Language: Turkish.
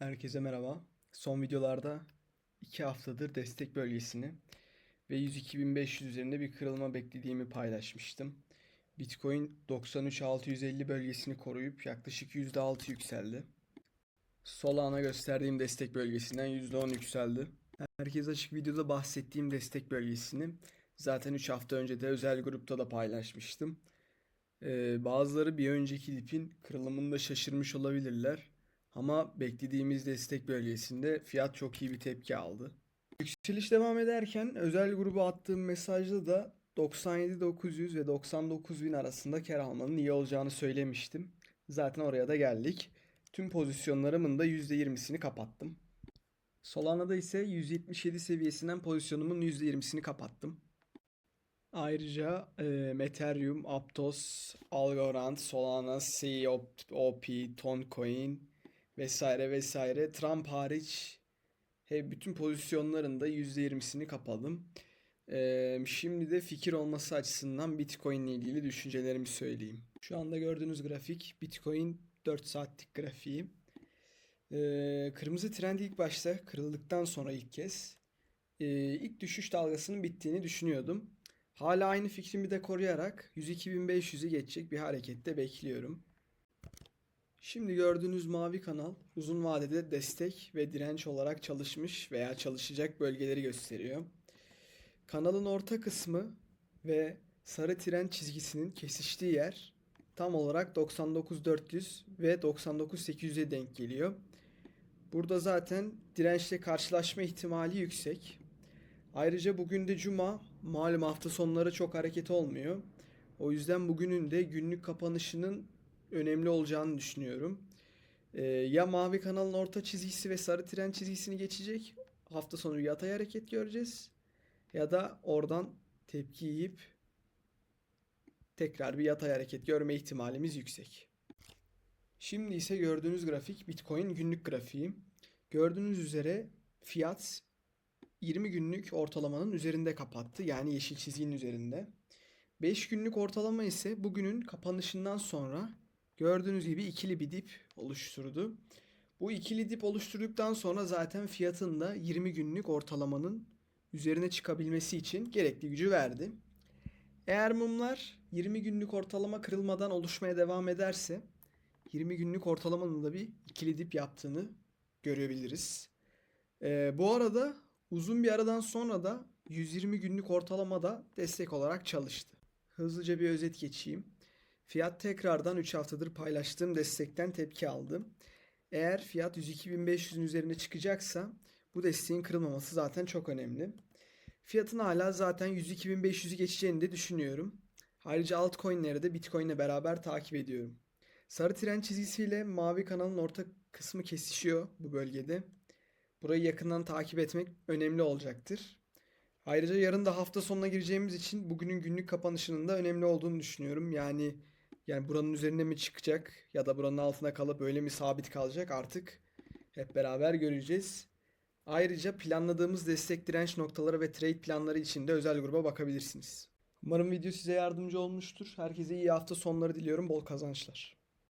Herkese merhaba. Son videolarda 2 haftadır destek bölgesini ve 102.500 üzerinde bir kırılma beklediğimi paylaşmıştım. Bitcoin 93.650 bölgesini koruyup yaklaşık %6 yükseldi. Solana gösterdiğim destek bölgesinden %10 yükseldi. Herkes açık videoda bahsettiğim destek bölgesini zaten 3 hafta önce de özel grupta da paylaşmıştım. Ee, bazıları bir önceki dipin kırılımında şaşırmış olabilirler. Ama beklediğimiz destek bölgesinde fiyat çok iyi bir tepki aldı. Yükseliş devam ederken özel gruba attığım mesajda da 97.900 ve 99.000 arasında kar almanın iyi olacağını söylemiştim. Zaten oraya da geldik. Tüm pozisyonlarımın da %20'sini kapattım. Solana'da ise 177 seviyesinden pozisyonumun %20'sini kapattım. Ayrıca e, Ethereum, Aptos, Algorand, Solana, COP, Toncoin vesaire vesaire Trump hariç he, bütün pozisyonlarında %20'sini kapadım. E, şimdi de fikir olması açısından Bitcoin ile ilgili düşüncelerimi söyleyeyim. Şu anda gördüğünüz grafik Bitcoin 4 saatlik grafiği. E, kırmızı trend ilk başta kırıldıktan sonra ilk kez e, ilk düşüş dalgasının bittiğini düşünüyordum. Hala aynı fikrimi de koruyarak 102.500'ü geçecek bir harekette bekliyorum. Şimdi gördüğünüz mavi kanal uzun vadede destek ve direnç olarak çalışmış veya çalışacak bölgeleri gösteriyor. Kanalın orta kısmı ve sarı tren çizgisinin kesiştiği yer tam olarak 99.400 ve 99.800'e denk geliyor. Burada zaten dirençle karşılaşma ihtimali yüksek. Ayrıca bugün de cuma, malum hafta sonları çok hareket olmuyor. O yüzden bugünün de günlük kapanışının önemli olacağını düşünüyorum. Ee, ya mavi kanalın orta çizgisi ve sarı tren çizgisini geçecek. Hafta sonu yatay hareket göreceğiz. Ya da oradan tepki yiyip tekrar bir yatay hareket görme ihtimalimiz yüksek. Şimdi ise gördüğünüz grafik Bitcoin günlük grafiği. Gördüğünüz üzere fiyat 20 günlük ortalamanın üzerinde kapattı. Yani yeşil çizginin üzerinde. 5 günlük ortalama ise bugünün kapanışından sonra gördüğünüz gibi ikili bir dip oluşturdu. Bu ikili dip oluşturduktan sonra zaten fiyatın da 20 günlük ortalamanın üzerine çıkabilmesi için gerekli gücü verdi. Eğer mumlar 20 günlük ortalama kırılmadan oluşmaya devam ederse 20 günlük ortalamanın da bir ikili dip yaptığını görebiliriz. Ee, bu arada uzun bir aradan sonra da 120 günlük ortalamada destek olarak çalıştı. Hızlıca bir özet geçeyim. Fiyat tekrardan 3 haftadır paylaştığım destekten tepki aldı. Eğer fiyat 102.500'ün üzerine çıkacaksa bu desteğin kırılmaması zaten çok önemli. Fiyatın hala zaten 102.500'ü geçeceğini de düşünüyorum. Ayrıca altcoin'leri de Bitcoin ile beraber takip ediyorum. Sarı tren çizgisiyle mavi kanalın orta kısmı kesişiyor bu bölgede. Burayı yakından takip etmek önemli olacaktır. Ayrıca yarın da hafta sonuna gireceğimiz için bugünün günlük kapanışının da önemli olduğunu düşünüyorum. Yani yani buranın üzerine mi çıkacak ya da buranın altına kalıp öyle mi sabit kalacak artık hep beraber göreceğiz. Ayrıca planladığımız destek direnç noktaları ve trade planları için de özel gruba bakabilirsiniz. Umarım video size yardımcı olmuştur. Herkese iyi hafta sonları diliyorum. Bol kazançlar.